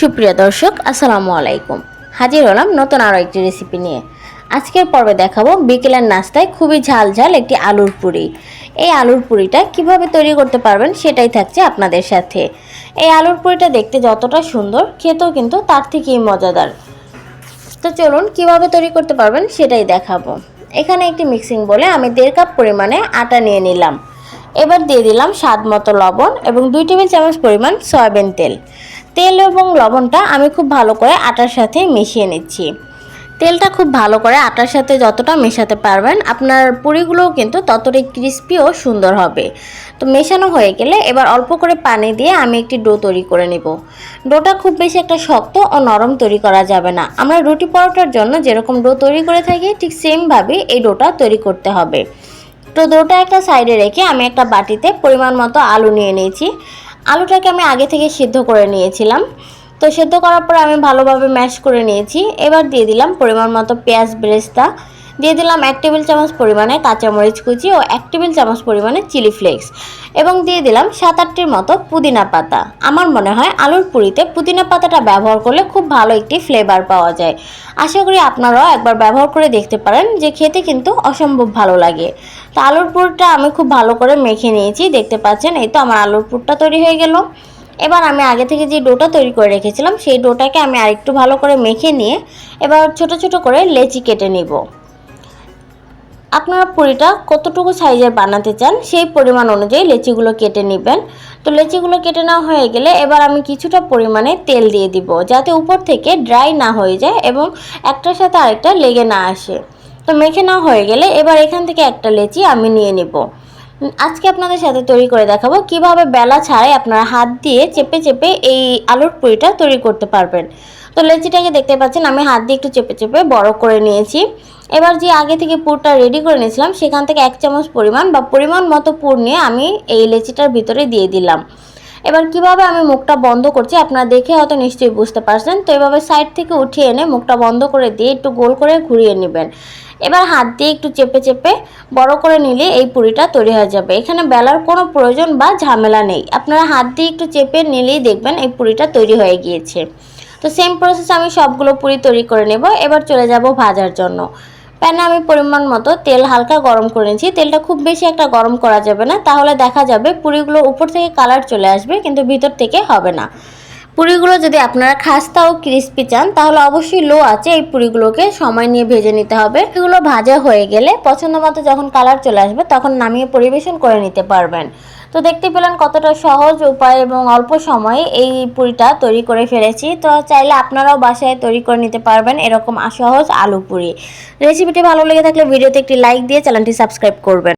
সুপ্রিয় দর্শক, আসসালামু আলাইকুম। হাজির হলাম নতুন আরও একটি রেসিপি নিয়ে। আজকের পর্বে দেখাবো বিকেলের নাস্তায় খুবই ঝাল ঝাল একটি আলুর পুরি। এই আলুর পুরিটা কীভাবে তৈরি করতে পারবেন সেটাই থাকছে আপনাদের সাথে। এই আলুর পুরিটা দেখতে যতটা সুন্দর, খেতেও কিন্তু তার থেকেই মজাদার। তো চলুন কীভাবে তৈরি করতে পারবেন সেটাই দেখাবো। এখানে একটি মিক্সিং বলে আমি দেড় কাপ পরিমাণে আটা নিয়ে নিলাম। এবার দিয়ে দিলাম স্বাদ মতো লবণ এবং দুই টেবিল চামচ পরিমাণ সয়াবিন তেল। তেল এবং লবণটা আমি খুব ভালো করে আটার সাথে মিশিয়ে নিচ্ছি। তেলটা খুব ভালো করে আটার সাথে যতটা মেশাতে পারবেন, আপনার পুরিগুলোও কিন্তু ততটাই ক্রিস্পি ও সুন্দর হবে। তো মেশানো হয়ে গেলে এবার অল্প করে পানি দিয়ে আমি একটি ডো তৈরি করে নিব। ডোটা খুব বেশি একটা শক্ত ও নরম তৈরি করা যাবে না। আমরা রুটি পরোটার জন্য যেরকম ডো তৈরি করে থাকি, ঠিক সেমভাবে এই ডোটা তৈরি করতে হবে। তো ডোটা একটা সাইডে রেখে আমি একটা বাটিতে পরিমাণ মতো আলু নিয়ে নিয়েছি। আলুটাকে আমি আগে থেকে সিদ্ধ করে নিয়েছিলাম। তো সেদ্ধ করার পর আমি ভালোভাবে ম্যাশ করে নিয়েছি। এবার দিয়ে দিলাম পরিমাণ মতো পেঁয়াজ বেরেস্তা। দিয়ে দিলাম এক টেবিল চামচ পরিমাণে কাঁচামরিচ কুচি ও এক টেবিল চামচ পরিমাণে চিলি ফ্লেক্স এবং দিয়ে দিলাম সাত আটটির মতো পুদিনা পাতা। আমার মনে হয় আলুর পুরিতে পুদিনা পাতাটা ব্যবহার করলে খুব ভালো একটি ফ্লেভার পাওয়া যায়। আশা করি আপনারাও একবার ব্যবহার করে দেখতে পারেন যে খেতে কিন্তু অসম্ভব ভালো লাগে। তো আলুর পুরটা আমি খুব ভালো করে মেখে নিয়েছি, দেখতে পাচ্ছেন? এই তো আমার আলুর পুরটা তৈরি হয়ে গেল। এবার আমি আগে থেকে যে ডোটা তৈরি করে রেখেছিলাম, সেই ডোটাকে আমি আরেকটু ভালো করে মেখে নিয়ে এবার ছোট ছোট করে লেচি কেটে নিব। আপনারা পুরিটা কতটুকু সাইজের বানাতে চান, সেই পরিমাণ অনুযায়ী লেচিগুলো কেটে নেবেন। তো লেচিগুলো কেটে নেওয়া হয়ে গেলে এবার আমি কিছুটা পরিমাণে তেল দিয়ে দিব, যাতে উপর থেকে ড্রাই না হয়ে যায় এবং একটার সাথে আরেকটা লেগে না আসে। তো মেখে নেওয়া হয়ে গেলে এবার এখান থেকে একটা লেচি আমি নিয়ে নিব। আজকে আপনাদের সাথে তৈরি করে দেখাবো কীভাবে বেলা ছাড়াই আপনারা হাত দিয়ে চেপে চেপে এই আলুর পুরিটা তৈরি করতে পারবেন। তো লেচিটাকে দেখতে পাচ্ছেন, আমি হাত দিয়ে একটু চেপে চেপে বড় করে নিয়েছি। এবার যে আগে থেকে পুরটা রেডি করে নিয়েছিলাম, সেখান থেকে এক চামচ পরিমাণ বা পরিমাণ মতো পুর নিয়ে আমি এই লেচিটার ভিতরে দিয়ে দিলাম। এবার কীভাবে আমি মুখটা বন্ধ করছি, আপনারা দেখে হয়তো নিশ্চয়ই বুঝতে পারছেন। তো এভাবে সাইড থেকে উঠিয়ে এনে মুখটা বন্ধ করে দিয়ে একটু গোল করে ঘুরিয়ে নেবেন। এবার হাত দিয়ে একটু চেপে চেপে বড় করে নিলে এই পুরিটা তৈরি হয়ে যাবে। এখানে বেলার কোনো প্রয়োজন বা ঝামেলা নেই। আপনারা হাত দিয়ে একটু চেপে নিলেই দেখবেন এই পুরিটা তৈরি হয়ে গিয়েছে। তো সেম প্রসেস আমি সবগুলো পুরি তৈরি করে নেব। এবার চলে যাব ভাজার জন্য। প্যানে আমি পরিমাণ মতো তেল হালকা গরম করে নিয়েছি। তেলটা খুব বেশি একটা গরম করা যাবে না। তাহলে দেখা যাবে পুরিগুলো উপর থেকে কালার চলে আসবে, কিন্তু ভিতর থেকে হবে না। পুরিগুলো যদি আপনারা খাস্তা ও ক্রিস্পি চান, তাহলে অবশ্যই লো আছে এই পুরিগুলোকে সময় নিয়ে ভেজে নিতে হবে। এগুলো ভাজা হয়ে গেলে পছন্দ মতো যখন কালার চলে আসবে, তখন নামিয়ে পরিবেশন করে নিতে পারবেন। তো দেখতে পেলেন কতটা সহজ উপায় এবং অল্প সময়ে এই পুরিটা তৈরি করে ফেলেছি। তো চাইলে আপনারাও বাসায় তৈরি করে নিতে পারবেন এরকম সহজ আলু পুরি। রেসিপিটি ভালো লেগে থাকলে ভিডিওতে একটি লাইক দিয়ে চ্যানেলটি সাবস্ক্রাইব করবেন।